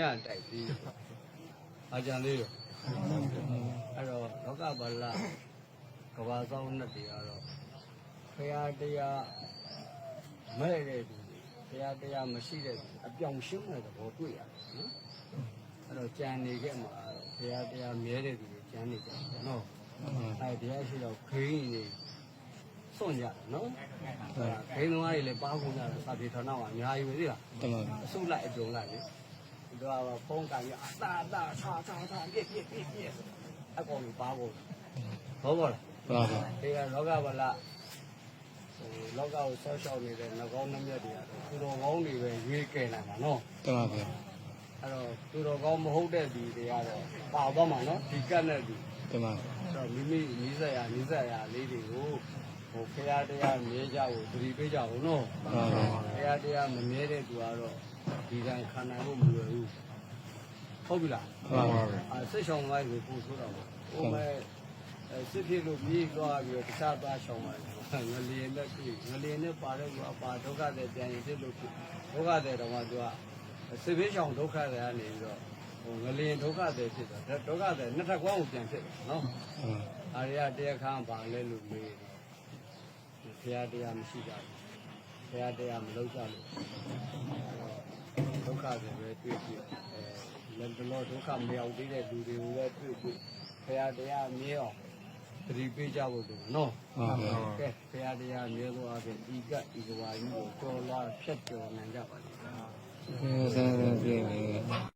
ရတိုက်ပြီးအာကြံလေးရောအဲ့တော့လောကပါဠကဘာဆောင်နဲ့တွေကတော့ဖရာတရားမဲ့တဲ့သူတွေဖရာတရားမရှိတဲ့သူအပြောင်ရှင်းတဲ့သဘောတွေ့ရတယ်နော်အဲ့တော့ကြံနေခဲ့မှာတော့ဖရာတရားမြဲတဲ့သူတွေကြံနေကြတယ်နော်အဲ့တရားရှိတော့ခင်းနေစွန့်ကြတယ်နော်ခင်းသမားတွေလည်းပါကုန်ကြတယ်စာပြေဌာနကအများကြီးပဲသိလားတမန်အစုလိုက်အပြုံလိုက်လေဒီ တော့ဖုန်းကန်ရအတာအတာဆာဆာဆာပြည့်ပြည့်ပြည့်ပြည့်အကောင်ကြီးပါဖို့ဘောဘောလားပါပါဒီကလောကဗလာဟိုလောကကိုဆောက်ရှောက်နေတဲ့ငကောင်းနှမျက်တွေကတော့သူတော်ကောင်းတွေပဲရွေးကဲနိုင်မှာနော်တမန်ပါအဲ့တော့သူတော်ကောင်းမဟုတ်တဲ့ဒီတွေကတော့ပါသွားမှာနော်ဒီကတ်နဲ့ဒီတမန်အဲ့တော့မိမိနီးစက်ရနီးစက်ရလေးတွေကိုဟိုဖရာတရားမြဲကြဖို့သတိပေးကြဖို့နော်ပါပါဘုရားတရားမမြဲတဲ့သူကတော့ ဒီတိုင်းခံနိုင်ဖို့မလွယ်ဘူးဟုတ်ပြီလားပါပါအာစိတ်ဆောင်လိုက်ကိုပို့ဆိုတော့ဟိုမဲ့အဲစစ်ဖြစ်လို့ပြေးသွားပြီးတော့တခြားသွားဆောင်လိုက်ငလျင်နဲ့ပြေးငလျင်နဲ့ပါတဲ့ကွာပါဒုက္ခတွေပြန်ရင်ဖြစ်လို့ဖြစ်ဒုက္ခတွေတော့မှသူကစစ်ပြေးဆောင်ဒုက္ခတွေကနေပြီးတော့ဟိုငလျင်ဒုက္ခတွေဖြစ်တော့ဒုက္ခတွေနှစ်ထပ်ကောင်းကိုပြန်ဖြစ်တယ်နော်အာရယတရားခန်းပါလဲလို့မေးတယ်ဘုရားတရားမရှိကြဘူးဘုရားတရားမလုပ်ကြလို့ဒု က္ခတွေပဲတွေ့ပြီးအဲလက်တလောဒုက္ခမရောက်သေးတဲ့လူတွေကိုလည်းတွေ့ပြီးဘုရားတရားမြဲအောင်သတိပေးကြဖို့လိုနော်ပါပါကဲဘုရားတရားမြဲသောအဖြစ်ဤကဤကဘာကြီးကိုတော်လာဖြတ်ကျော်နိုင်ကြပါလိမ့်မယ်ဆန်းဆန်းပြည့်နေ